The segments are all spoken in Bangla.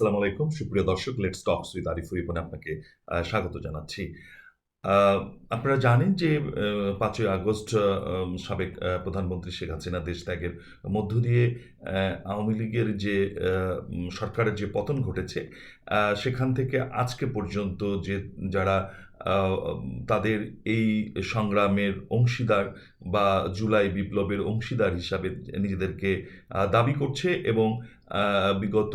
আসসালামু আলাইকুম। সুপ্রিয় দর্শক let's talks with Arifur Ibne আপনাকে স্বাগত জানাচ্ছি। আপনারা জানেন যে পাঁচই আগস্ট সাবেক প্রধানমন্ত্রী শেখ হাসিনা দেশ ত্যাগের মধ্য দিয়ে আওয়ামী লীগের যে সরকারের যে পতন ঘটেছে সেখান থেকে আজকে পর্যন্ত যে, যারা তাদের এই সংগ্রামের অংশীদার বা জুলাই বিপ্লবের অংশীদার হিসাবে নিজেদেরকে দাবি করছে এবং বিগত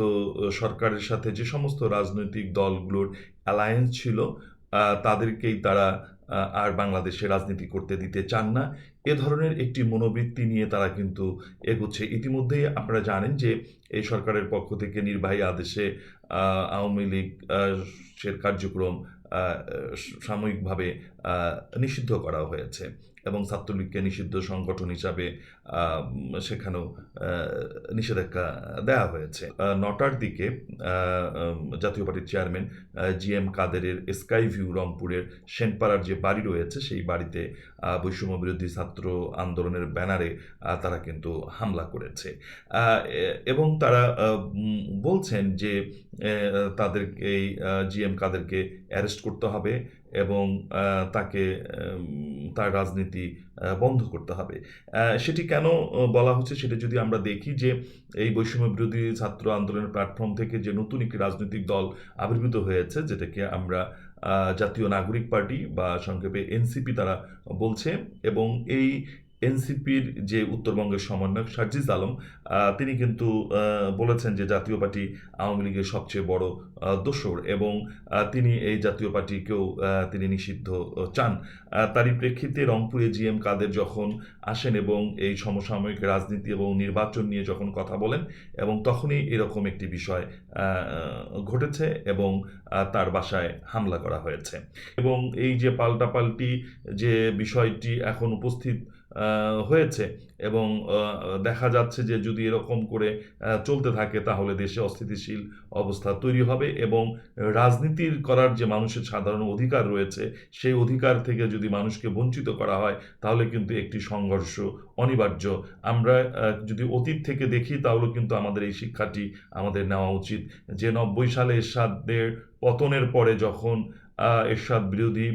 সরকারের সাথে যে সমস্ত রাজনৈতিক দলগুলোর অ্যালায়েন্স ছিল তাদেরকেই তারা আর বাংলাদেশে রাজনীতি করতে দিতে চান না। এ ধরনের একটি মনোবৃত্তি নিয়ে তারা কিন্তু এগোচ্ছে। ইতিমধ্যেই আপনারা জানেন যে এই সরকারের পক্ষ থেকে নির্বাহী আদেশে আওয়ামী লীগ কার্যক্রম সাময়িকভাবে নিষিদ্ধ করা হয়েছে এবং ছাত্রলীগকে নিষিদ্ধ সংগঠন হিসাবে সেখানেও নিষেধাজ্ঞা দেওয়া হয়েছে। নটার দিকে জাতীয় পার্টির চেয়ারম্যান জি এম কাদেরের স্কাই ভিউ রংপুরের সেনপাড়ার যে বাড়ি রয়েছে, সেই বাড়িতে বৈষম্য বিরোধী ছাত্র আন্দোলনের ব্যানারে তারা কিন্তু হামলা করেছে। এবং তারা বলছেন যে তাদেরকে এই জিএম কাদেরকে অ্যারেস্ট করতে হবে এবং তাকে তার রাজনীতি বন্ধ করতে হবে। সেটি কেন বলা হচ্ছে সেটা যদি আমরা দেখি যে এই বৈষম্য বিরোধী ছাত্র আন্দোলনের প্ল্যাটফর্ম থেকে যে নতুন একটি রাজনৈতিক দল আবির্ভূত হয়েছে, যেটাকে আমরা জাতীয় নাগরিক পার্টি বা সংক্ষেপে এনসিপি তারা বলছে এবং এই এনসিপির যে উত্তরবঙ্গের সমন্বয়ক সার্জিস আলম তিনি কিন্তু বলেছেন যে জাতীয় পার্টি আওয়ামী লীগের সবচেয়ে বড় দোসর এবং তিনি এই জাতীয় পার্টিকেও তিনি নিষিদ্ধ চান। তারই প্রেক্ষিতে রংপুরে জি এম কাদের যখন আসেন এবং এই সমসাময়িক রাজনীতি এবং নির্বাচন নিয়ে যখন কথা বলেন এবং তখনই এরকম একটি বিষয় ঘটেছে এবং তার বাসায় হামলা করা হয়েছে। এবং এই যে পাল্টাপাল্টি যে বিষয়টি এখন উপস্থিত হয়েছে এবং দেখা যাচ্ছে যে যদি এরকম করে চলতে থাকে তাহলে দেশে অস্থিতিশীল অবস্থা তৈরি হবে এবং রাজনীতির করার যে মানুষের সাধারণ অধিকার রয়েছে, সেই অধিকার থেকে যদি মানুষকে বঞ্চিত করা হয়, তাহলে কিন্তু একটি সংঘর্ষ অনিবার্য। আমরা যদি অতীত থেকে দেখি তাহলে কিন্তু আমাদের এই শিক্ষাটি আমাদের নেওয়া উচিত। যে নব্বই সালে এরশাদের পতনের পরে যখন এরশাদ বিরোধী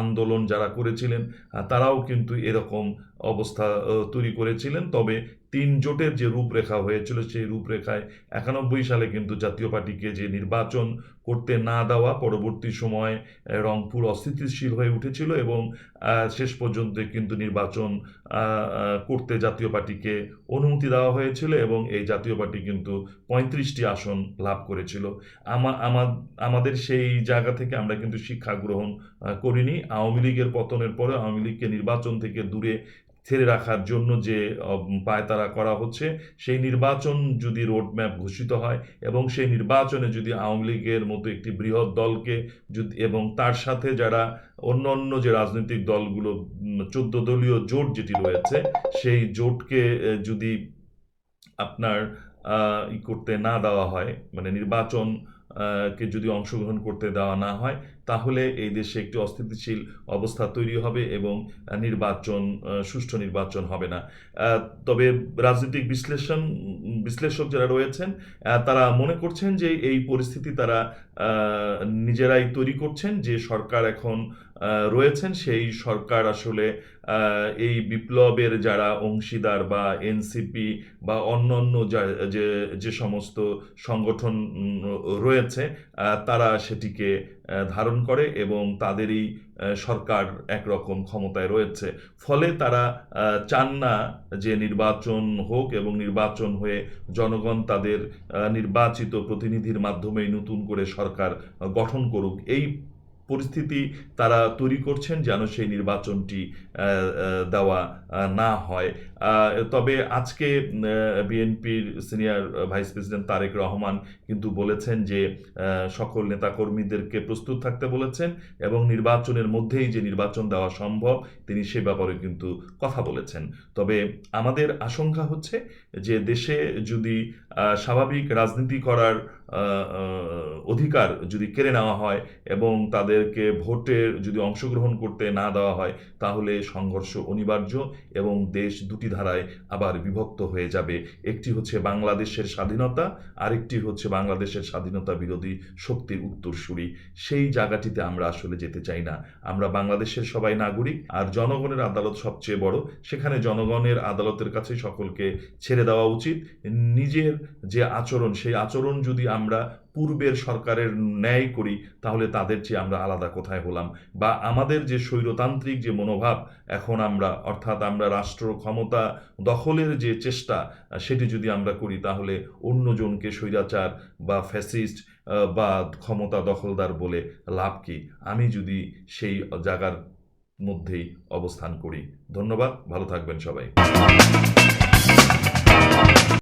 আন্দোলন যারা করেছিলেন তারাও কিন্তু এরকম অবস্থা তৈরি করেছিলেন। তবে তিন জোটের যে রূপরেখা হয়েছিল সেই রূপরেখায় একানব্বই সালে কিন্তু জাতীয় পার্টিকে যে নির্বাচন করতে না দেওয়া পরবর্তী সময় রংপুর অস্থিতিশীল হয়ে উঠেছিল এবং শেষ পর্যন্ত কিন্তু নির্বাচন করতে জাতীয় পার্টিকে অনুমতি দেওয়া হয়েছিল এবং এই জাতীয় পার্টি কিন্তু পঁয়ত্রিশটি আসন লাভ করেছিল। আমা, আমা- আমাদের সেই জায়গা থেকে আমরা কিন্তু শিক্ষা গ্রহণ করিনি। আওয়ামী লীগের পতনের পরে আওয়ামী লীগকে নির্বাচন থেকে দূরে ছেড়ে রাখার জন্য যে পায়তারা করা হচ্ছে, সেই নির্বাচন যদি রোডম্যাপ ঘোষিত হয় এবং সেই নির্বাচনে যদি আওয়ামী লীগের মতো একটি বৃহৎ দলকে যদি, এবং তার সাথে যারা অন্য অন্য যে রাজনৈতিক দলগুলো চোদ্দ দলীয় জোট যেটি রয়েছে, সেই জোটকে যদি আপনার ই করতে না দেওয়া হয় মানে নির্বাচন কে যদি অংশগ্রহণ করতে দেওয়া না হয় তাহলে এই দেশে একটি অস্থিতিশীল অবস্থা তৈরি হবে এবং নির্বাচন সুষ্ঠু নির্বাচন হবে না। তবে রাজনৈতিক বিশ্লেষণ বিশ্লেষক যারা রয়েছেন তারা মনে করছেন যে এই পরিস্থিতি তারা নিজেরাই তৈরি করছেন। যে সরকার এখন রয়েছেন সেই সরকার আসলে এই বিপ্লবের যারা অংশীদার বা এনসিপি বা অন্য যা- যে যে সমস্ত সংগঠন রয়েছে তারা সেটিকে আহ, ধারণ করে এবং তাদেরই সরকার একরকম ক্ষমতায় রয়েছে। ফলে তারা চান না যে নির্বাচন হোক এবং নির্বাচন হয়ে জনগণ তাদের নির্বাচিত প্রতিনিধির মাধ্যমেই নতুন করে সরকার গঠন করুক। এই পরিস্থিতি তারা তৈরি করছেন যেন সেই নির্বাচনটি দেওয়া না হয়। তবে আজকে বিএনপির senior vice president Tarique Rahman কিন্তু বলেছেন যে সকল নেতাকর্মীদেরকে প্রস্তুত থাকতে বলেছেন এবং নির্বাচনের মধ্যেই যে নির্বাচন দেওয়া সম্ভব, তিনি সে ব্যাপারে কিন্তু কথা বলেছেন। তবে আমাদের আশঙ্কা হচ্ছে যে দেশে যদি স্বাভাবিক রাজনীতি করার অধিকার যদি কেড়ে নেওয়া হয় এবং তাদেরকে ভোটের যদি অংশগ্রহণ করতে না দেওয়া হয়, তাহলে সংঘর্ষ অনিবার্য এবং দেশ দুটি ধারায় আবার বিভক্ত হয়ে যাবে। একটি হচ্ছে বাংলাদেশের স্বাধীনতা, আরেকটি হচ্ছে বাংলাদেশের স্বাধীনতা বিরোধী শক্তির উত্তরসূরি। সেই জায়গাটিতে আমরা আসলে যেতে চাই না। আমরা বাংলাদেশের সবাই নাগরিক, আর জনগণের আদালত সবচেয়ে বড়। সেখানে জনগণের আদালতের কাছে সকলকে ছেড়ে দেওয়া উচিত। নিজের যে আচরণ, সেই আচরণ যদি আমরা পূর্বের সরকারের ন্যায় করি, তাহলে তাদের চেয়ে আমরা আলাদা কোথায় হলাম? বা আমাদের যে স্বৈরতান্ত্রিক যে মনোভাব, এখন আমরা, অর্থাৎ আমরা রাষ্ট্র ক্ষমতা দখলের যে চেষ্টা, সেটি যদি আমরা করি, তাহলে অন্যজনকে স্বৈরাচার বা ফ্যাসিস্ট বা ক্ষমতা দখলদার বলে লাভ কি? আমি যদি সেই জায়গার মধ্যেই অবস্থান করি। ধন্যবাদ, ভালো থাকবেন সবাই।